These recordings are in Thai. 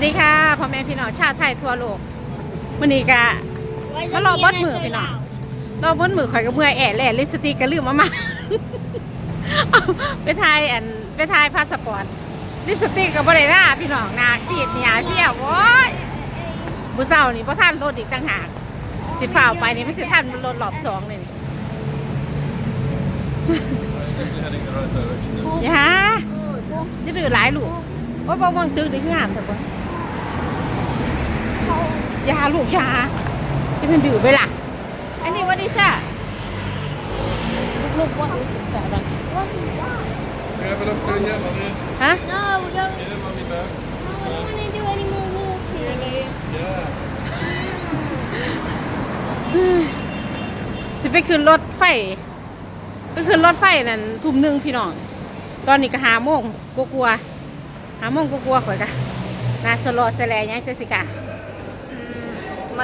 วัสดีค่ะพ่อแม่พี่น้องชาติไทยทั่วโลกวันนี้ก็ก็รอบดมือพี่น้องรอบดมือข่อยกับเมื่อยแอะแหล่ลิสติกก็ลืมมามาไปทายอันไปทายพาสปอร์ตลิสติกกับบริษัทพี่น้องนาสีดเนียเสียโว้ยบุเราานี่พระท่านรถอีกต่างหากสิฝ่าไปนี่ไม่ใช่ท่านมันรถหลอบสองเลยยาจะดื้อหลายลูกว่าบางตึกดื้อหามเถอะบ่ยาลูกยาจะเป็นดื่มไปล่ะอันนี้วันนี้ซ่ลูกๆว่าดูสิกแต่แบบ We have e n o u ฮะ No, we don't. Yeah, Mummy back. This I don't want to do any more w a l k i n r e y e a h สิไปขึ้นรถไฟไปขึ้นรถไฟนั่นทุ่มหนึ่งพี่น้อง ตอนนี้ก็หาโมงกลัวๆหาโมงกลัวๆข่อยกะนาสโลอสแลยังจะสิกะ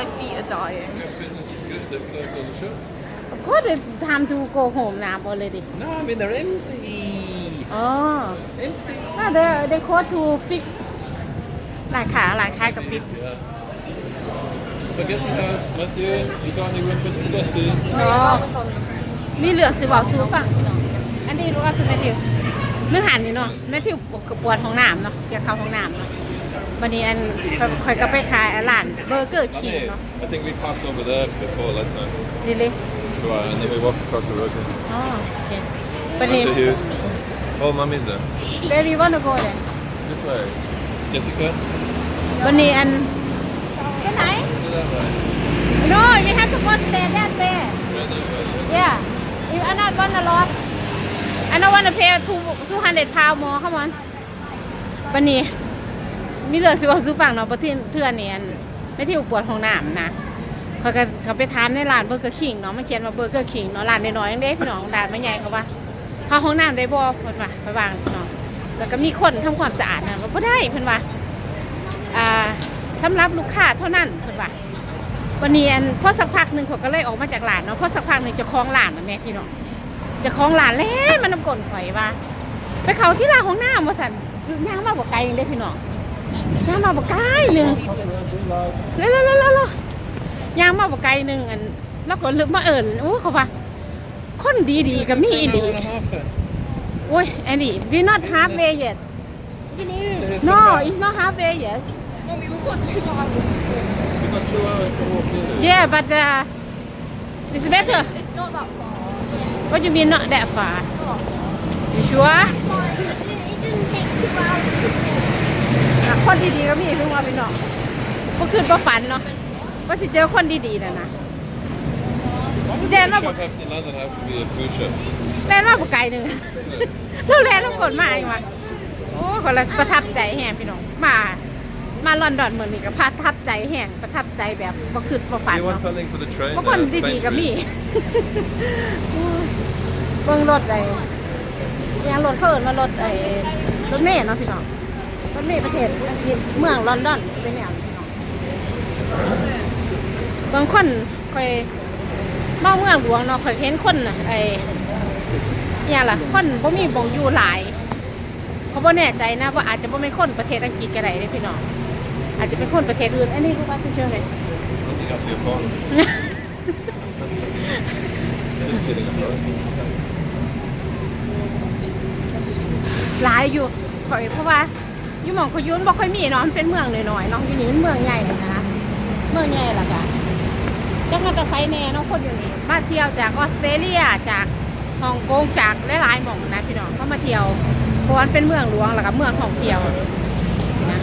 My feet are dying. y e u r business is good. They've closed all the shops. What a time to go home now already. No, I mean they're empty. Oh. Empty. No, they they call to fix. หลายขาหลายขากับปิด y Spaghetti house, Matthew. You got any room for spaghetti? No. มีเหลือสิบอกซื้อฝั่งอันนี้รู้ว่าคือแมทธิวเรื่องหันนี่เนาะแมทธิวปวดห้องน้ำเนาะอยากเข้าห้องน้ำเนาะวันนี้อันคอยก็ไปขายหลานเบอร์เกอร์คิงเนาะ I think we popped over there before last time. ดิลิ Sure, and then we walked across the road. อ๋อโอเควันนี้ After you. All mummies there. where you wanna go then This way. Jessica? วันนี้อันไปไหน Go that way. no you have to go stay that way Right that way. yeah if I not wanna lot I not wanna pay two two hundred pound more come on วันนี้มีเรื่องสิว่าสู้ฟังเนาะประเทศเทื่นเนียนไม่ที่อุปวดของน้ำนะเขาเขาไปถามในร้านเบอร์เกอร์คิงเนาะมันเขียนมาเบอร์เกอร์คิงเนาะร้านน้อยๆยังเด็กน้องร้านไม่ใหญ่เขาว่า เขาห้องน้ำได้บ่เพื่นว่าไปวางเนาะแล้วก็มีคนทำความสะอาดนะก็ม่ได้เพื่นว่าอ่าสำหรับลูกค้าเท่านั้นเพื่นว่าวันนี้นพอสักพักหนึ่งเขาก็เลยออกมาจากรลานเนาะพอสักพักหนึ่งจะคล้องรลานนะแม่พี่น้องจะคล้องรลานแล้วมันน้ำกลนข่อยว่า ไปเขาที่ลาของน้ำมาสั่นย่างมากกว่าไกลยังได้พี่น้องยางมาบกไกลหนึ่งแล้วแล้วแล้วยางมาบกไกลหนึ่งอันแล้วก็มาเอิญอู้เขาว่าคนดีดีก็มีอีดีโอ้ยอันนี้ we not halfway yet no it's not halfway yet o we got two hours we got two hours to walk yeah but uh, it's better it's not that far what you mean not that far you sure it didn't take two hours คนดีๆก็มีิุงว่าพี่น้องเมื่อคืนก็ฝันเนาะว่าสิเจอคนดีๆนะนะเจนว does y e แ่นมาบุกไกลหนึ่งเราแล่นางกดมากอีกว่ะโอ้คนละประทับใจแห่งพี่น้องมา มาลอนดอนเมืองนี้ก็ประทับใจแห่งประทับใจแบบก่คืประฝันเนาะก็คนดีๆก็มีเบิ้งรถเลยยังรถเพิ่นมารถไอ้รถเม่์เนาะพี่น้องมันมีประเทศอังกฤษเมืองลอนดอนเป็นอย่างบางคนคอยเมาเมืองหลวงเนาะคอยเห็นคนไอ้อย่างล่ะคนบ่มีบ่งอยู่หลายเขาบ่แน่ใจนะว่าอาจจะบ่เป็นคนประเทศอังกฤษก็ได้เพี่น้องอาจจะเป็นคนประเทศอื่นอันนี้รู้ว่าจะเชื่อไหมหลาย อยู่เพราะว่ายู่หมองขยุนบอกค่อยมีเนาะมันเป็นเมืองหน่อยๆเนาะอยู่นี่มันเมืองใหญ่นะเมืองใหญ่ล่ะจ้ะจักมาตะไซแน่เนาะคนอยู่นี่มาเที่ยวจากออสเตรเลียจากฮ่องกงจากหลายๆหมองนะพี่น้องก็มาเที่ยวเพราะมันเป็นเมืองหลวงแล้วก็เมืองท่องเที่ยวนะ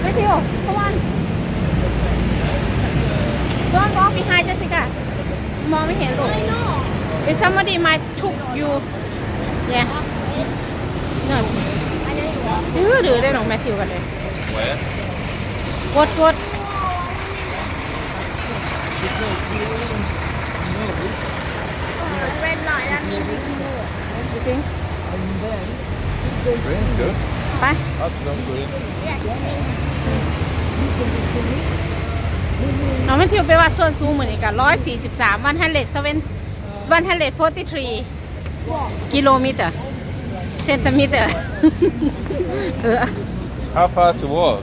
ไปเที่ยวาะว่นต้นมองมีไฮเจสิกะมองไม่เห็นหรอก Is somebody might took you? Yeah. No. ดื้อดื้อได้น้อแมทธิวกันเลยหวยกดกดเป็ริไปน้องแมทธิวไปวัดส่วนสูงเหมือนกันร้อยสี่สิบสามวันฮันเลดเซเว่นวันฮันเลดโฟร์ตี้ทรีกิโลเมตร centimeter. How far to walk?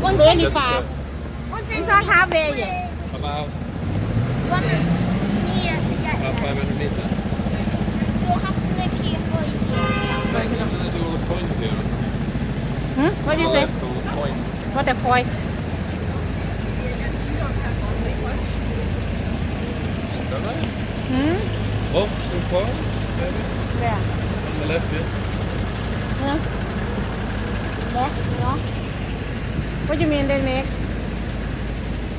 125. It's not halfway About one year to get about there. 500 So I have to do all the hmm? What do you say? What the points? Don't know. Hmm? Locks and coils, Yeah. I love you. Huh? Left? No? What do you mean they make?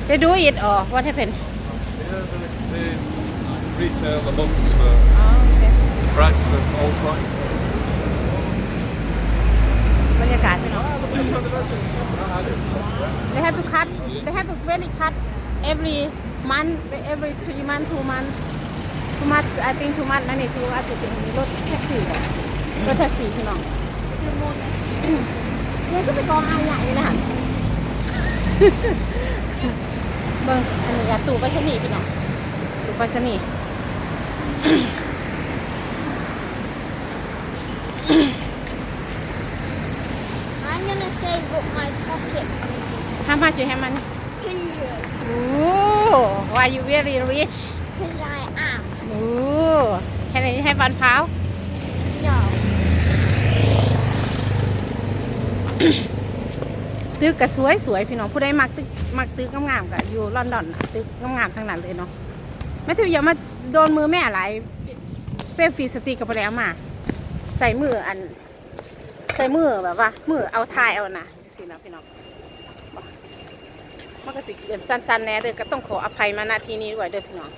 They do it or what happened? Yeah, they, they retail the for uh, oh, okay. the prices of all ah, They have to cut. They have to really cut every month, every three months, two months. ทุมัดไอติงทุมัดนั่นนองทืออาจจะเป็นรถแท็กซี่รถแท็กซี่พี่น้องเนี่ยก็ไปกองอานใหญ่นะเบิ้งอันนี้ตู่ไปชนีพี่น้องตู่ไปชนีมาจุให้มันโอ้ why you very rich? Cause I am. อ้ แค่นี้ให้ฟันเท้าตึกก็สวยสวยพี่น้องผู้ใดมักตึกมักตึกงามๆก็อยู่ลอนดอน ตึกงามๆทางนั้นเลยเนาะแม่ทิวอย่ามาโดนมือแม่หลายเซฟฟี่สติกับไปแล้วมาใส่มืออันใส่มือแบบว่ามือเอาทายเอานะสินะพี่น้องมันก็สิเกินสั้นๆแน่เด้อก็ต้องขออภัยมาณที่นี้ด้วยเด้อพี่น้อง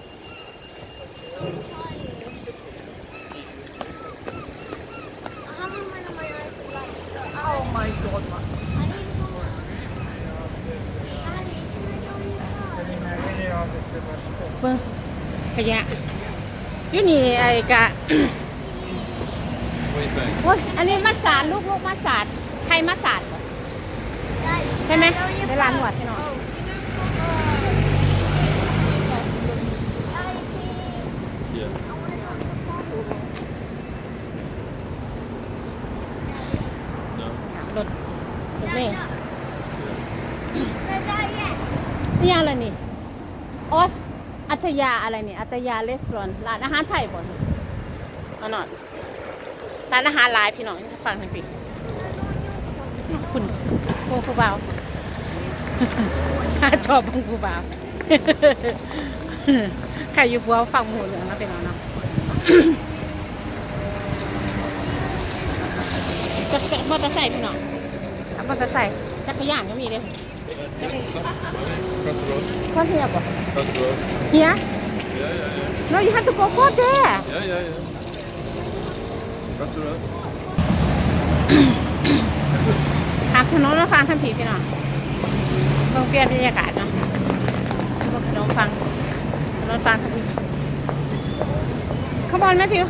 บิ่งขยะยุ่นี่ไอ้กะโอ้ยอันนี้มัสสาดลูกลูกมัสสาดใครมัสสาดใช่ไหมเวลาหนวดให้หน่อยยาอะไรเนี่ยอัตยาเลสโตรนร้านอาหารไทยบ่นเอาหน่อยร้านอาหารหลายพี่น้องฟังหน่อยพี่ คุณโู้ผู้บ่าวข้าชอบบังผู้บ่าวใครอยู่ผัวฟังหมูเหลืองนะพี่น้องเนาะมอเตอร์ไซค์พี่น้องมอเตอร์ไซค์จักรยานก็มีเลย Cross the road. Come here. Bro. Cross the road. Here? Yeah, yeah, yeah. No, you have to go go there. Yeah, yeah, yeah. Cross the road. หากถนนมาฟังทำผีพี่น้องเบิ่งเปลี่ยนบรรยากาศเนาะเบิ่งขนมฟังขนมฟังทำผี Come on, Matthew.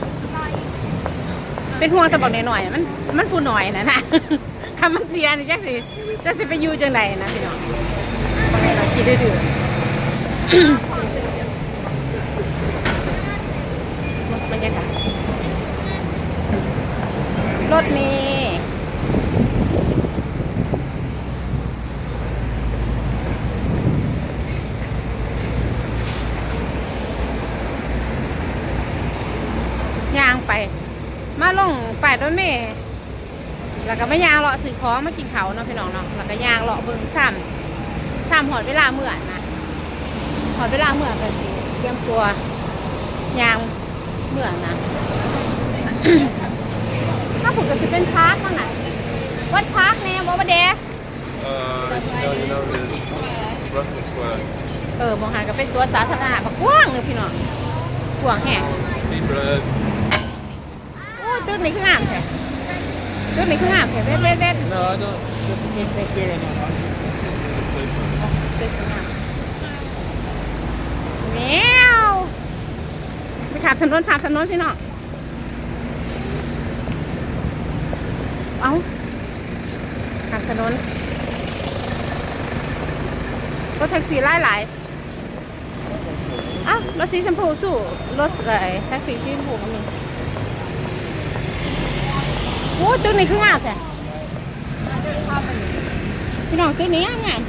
เป็นห่วงตะบอกหน่อยๆมันมันผู้หน่อยนะนะคำมันเสียนี่จักสิจะสิไปอยู่จังไดนะพี่น้องบ่ให้เราคิดดื้อบรรยากาศรถมีย่างไป มาลงไปรถเมย์แล้วก็ไม่ยางเลาะสื่อของมากินเขาเนาะพี่น้องเนาะแล้วก็ยางเลาะเบิ่งซ้ำซ้ำหอดเวลาเหมื่อนะหอดเวลาเหมื่อกันสิเตรียมตัวยางเหมื่อนะ ถ้าผมจะเป็นพาร์คข้างไหนวัดพาร์คแนวโอบเด Uh, n เออมองหันก็เป็นสวนสาธารณะบักว้างเลยพี่น้องกว้างแห่ d โอ้ตึ่นี่คืองานแท้ตัวนี้คือหามแผลเว้นเว้นเ o I นแมวไปขับถนนขับถนนพี่น้องเอาขับถนนรถแท็กซี่ไล่หลายเอ้ารถสีชมพูสู้รถอะไรแท็กซี่สีชมพูก็มีโอ้ตึกนี่คืองามแท้พี่น้องตึกนี้งามงาม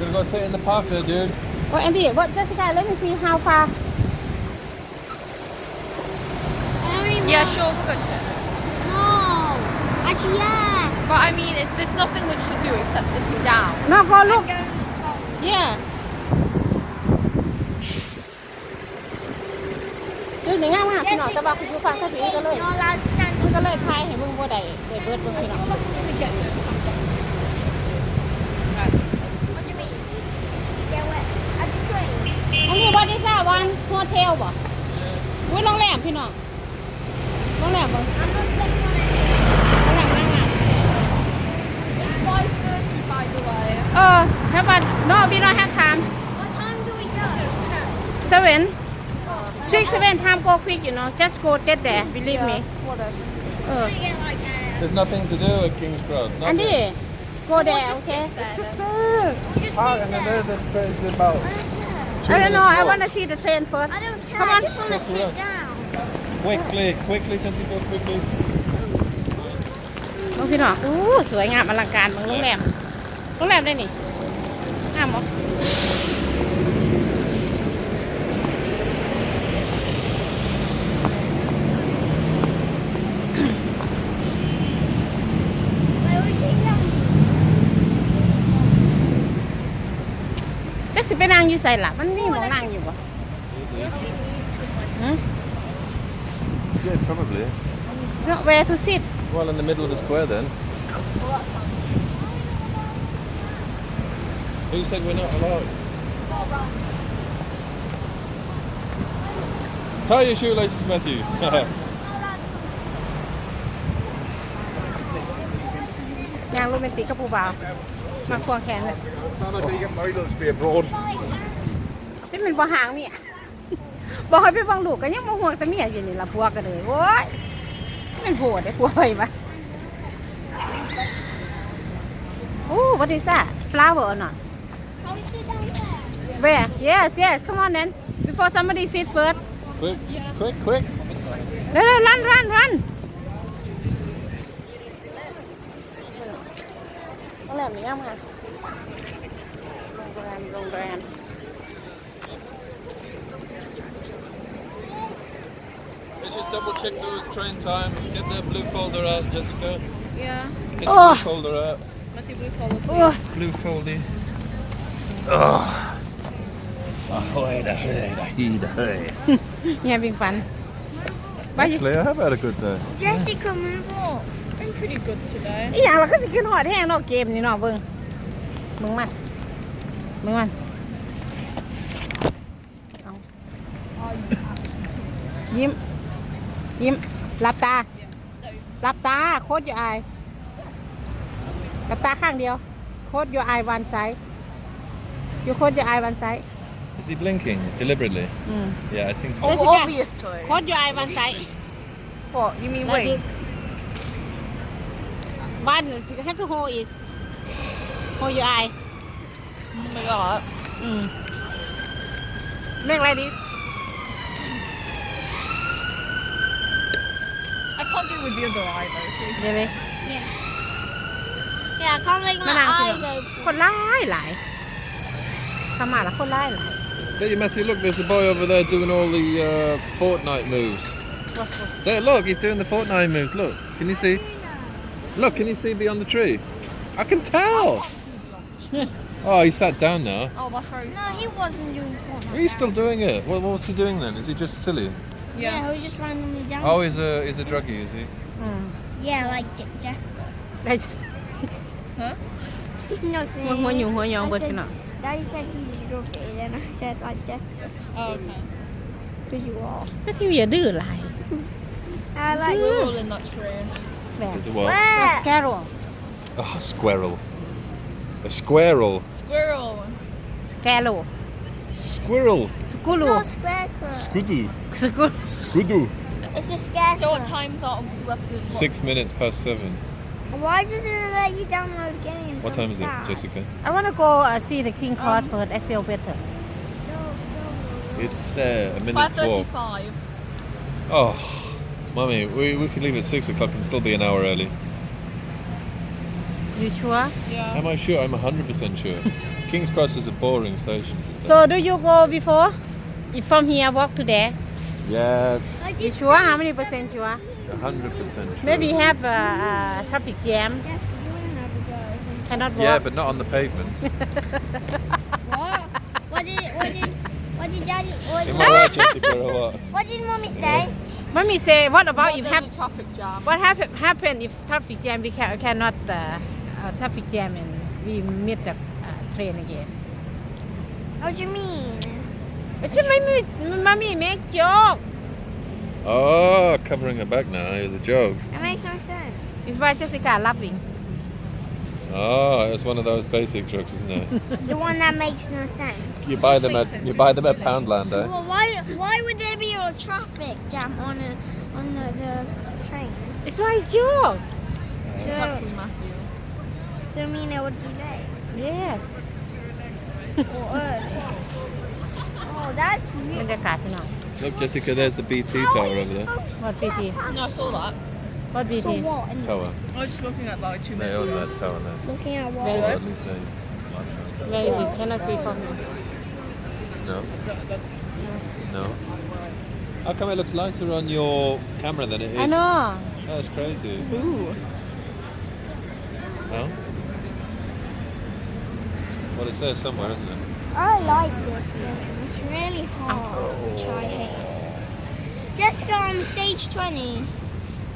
Gonna go sit in the park parka, dude. Oh, Andy, what, Jessica? Let me see how far. Yeah, sure, we'll go sit. No. Actually, yes. But I mean, it's, there's nothing which to do except sitting down. No, go look. Yeah. าพี่น้องแต่ว่าคุณอยู่ฟังแค่านี่ก็เลยมึงก็เลยพายให้มึงบ่ได้เดือดเบิดมึงพี่น้องอันนี้บนที้ซ่าวันโฮเทลบ่วิ่งโรงแรมพี่น้องโรงแรมบ่โรงแรมมากเออแค่บัดโน้องพี่น้องแค่ทานเซเว่น Six, seven time go quick, you know. Just go get there, believe me. Uh, There's nothing to do at King's Cross. n o h i n g Andy, go there, okay? Just there. Park and then there the train the b o u t I don't know, I want to see the train first. I don't care. Come on. I just want to sit down. Quickly, quickly, just go quickly. โอ้พี่น้องอ้สวยงามอลังการเมืองโรงแรมโรงแรมได้นี่งามเหรอสิไปนั่งอยู่ใส่ละมันมีหมอนั่งอยู่บ่ Yeah, probably. Not where to sit Well, in the middle of the square then. Who said we're not allowed? Tie your shoelaces, Matthew. How ยางโรแมนติกกับปูบ่าวมาควงแขนเลยจะเป็นบ่หางมี่บ่ให้ไปบังหลูกก็ยังมาห่วงแต่เมี่ยอยู่นี่ละพัวกันเลยโอ้ยเป็นโหดได้กลัวไปมะอู้วัดดีซะฟลาวเวอร์น่ะเบ้ yes yes come on then before somebody sit first quick quick quick เร็วๆรันรันรัน Let's just double check those train times. Get that blue folder out, Jessica. Yeah. Get the oh. blue folder out. Matthew, blue folder. Oh. Blue folder. Oh. Ahoy, ahoy, ahoy, ahoy. you having fun? Actually, I have had a good day. Jessica, move off. pretty good today. อีหยังเราก็จะขึ้นหอดแห้งนอกเกมนี่เนอกเบิ่งมึงมันมึงมันยิ้มยิ้มหลับตาหลับตาโคตรอยู่อายหลับตาข้างเดียวโคตรอยู่อายวันไซอยู่โคตรอยู่อายวันไซ Is he blinking deliberately? Yeah, I think so. Oh, obviously. โคตรอยู่อายวันไซ What you mean? Wait. One have to hold is hold your eye. Oh my god. Mm. Make like this. I can't do with the other eye though. Really? Yeah. Yeah, I can't make มะ my นาวคือ eyes แบบ open. คนร้ายหลายสมาแล้วคนร้ายหลาย Don't you, Matthew? Look, there's a boy over there doing all the uh, Fortnite moves. There, look, he's doing the Fortnite moves. Look, can you see? Look, can you see beyond the tree? I can tell! oh, he sat down now. Oh, that's right. No, he wasn't doing Fortnite. He's still doing it. What, what was he doing then? Is he just silly? Yeah, yeah he was just randomly down. Oh, he's a, he's a druggie, is he? Mm. Yeah, like J- Jessica. huh? What? when, you, when you're waking up. Daddy said he's a druggie, then I said like Jessica. Oh, okay. Because you are. do you're do like. I like. You're all in that tree square. Is it what? A oh, squirrel. Oh, squirrel. A squirrel. Squirrel. Squirrel. Squirrel. Squirrel. It's squirrel. Squidoo. Squidoo. It's a scarecrow. So what times are do we have to Six minutes past seven. Why doesn't it let you download games? What time is it, Jessica? I want to go uh, see the King Cod um, Codford. I feel better. It's there, a minute's walk. 5.35. Oh. Mummy, we, we could leave at 6 o'clock and still be an hour early. You sure? Yeah. Am I sure? I'm 100% sure. King's Cross is a boring station. To So do you go before? If from here walk to there? Yes, I You sure? How many percent sure? 100% sure. Maybe have a, a traffic jam. Yes, you Cannot walk. Yeah, but not on the pavement. What? what did what did what did Daddy what did, what did Mommy say? Mummy say, what about if hap- traffic jam? what happen happen if traffic jam? We ca- cannot uh, uh, traffic jam and we meet the uh, train again. What do you mean? It's a mommy, mummy make joke. Oh, covering her back now is a joke. It makes no sense. It's by Jessica laughing. Oh, it's one of those basic jokes, isn't it? the one that makes no sense. You buy them at you buy them at eh? Well, why why would there be a traffic jam on a, on the, the train? It's my job. So, so I mean it would be late. Yes. Oh, that's really. Look, Jessica, there's the BT tower over there. What BT? No, I saw that. What video? So what? Anyways? Tower. I was just looking at like two They minutes own ago. that tower now. Looking at what? Where Or at least they like Can I see from here? No, That's, that's no. How come it looks lighter on your camera than it is? I know. That's crazy. ooh. No? Well, it's there somewhere, isn't it? I like this game. It's really hard, which I hate. Jessica, I'm stage 20.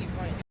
ะ